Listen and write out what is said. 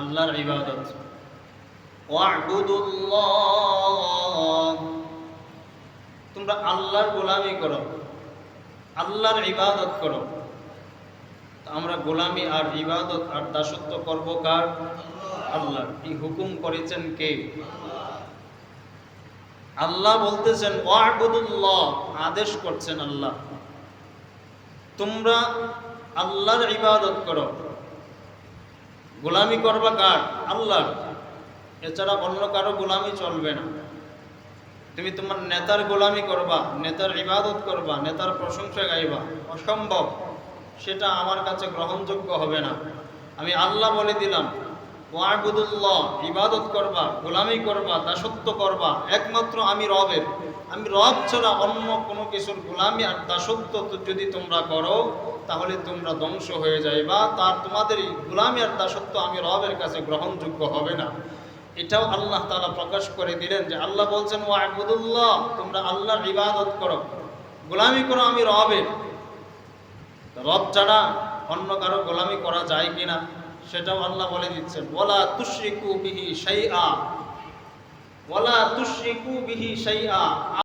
আল্লাহর ইবাদত। তোমরা আল্লাহর গোলামি করো, আল্লাহর ইবাদত করো। আমরা গোলামি আর ইবাদত আর দাসত্ব করব কার? আল্লাহ এই হুকুম করেছেন কে? আল্লাহ বলতেছেন, ওয়া'বুদুল্লাহ আদেশ করছেন আল্লাহ। তোমরা আল্লাহর ইবাদত করো। গোলামি করবা কার? আল্লাহর। এছাড়া অন্য কারও গোলামি চলবে না। তুমি তোমার নেতার গোলামি করবা, নেতার ইবাদত করবা, নেতার প্রশংসা গাইবা। অসম্ভব। সেটা আমার কাছে গ্রহণযোগ্য হবে না। আমি আল্লাহ বলে দিলাম ওয়াবুদুল্লাহ, ইবাদত করবা, গোলামি করবা, দাসত্ব করবা, একমাত্র আমি রবের। আমি রব ছাড়া অন্য কোনো কিছুর গোলামি আর দাসত্ব যদি তোমরা করো, তাহলে তোমরা ধ্বংস হয়ে যাইবা। তার তোমাদের গোলামি আর দাসত্ব আমি রবের কাছে গ্রহণযোগ্য হবে না। এটাও আল্লাহ তাআলা প্রকাশ করে দিলেন যে আল্লাহ বলছেন ও আবুদুল্লাহ তোমরা আল্লাহর ইবাদত করো। গোলামি করো আমি রবের। রব ছাড়া অন্য কারও গোলামি করা যায় কিনা? সেটাও আল্লাহ বলে দিচ্ছেন ওলা তুশ্রিকু বিহি শাইআ। ওলা তুশ্রিকু বিহি শাইআ।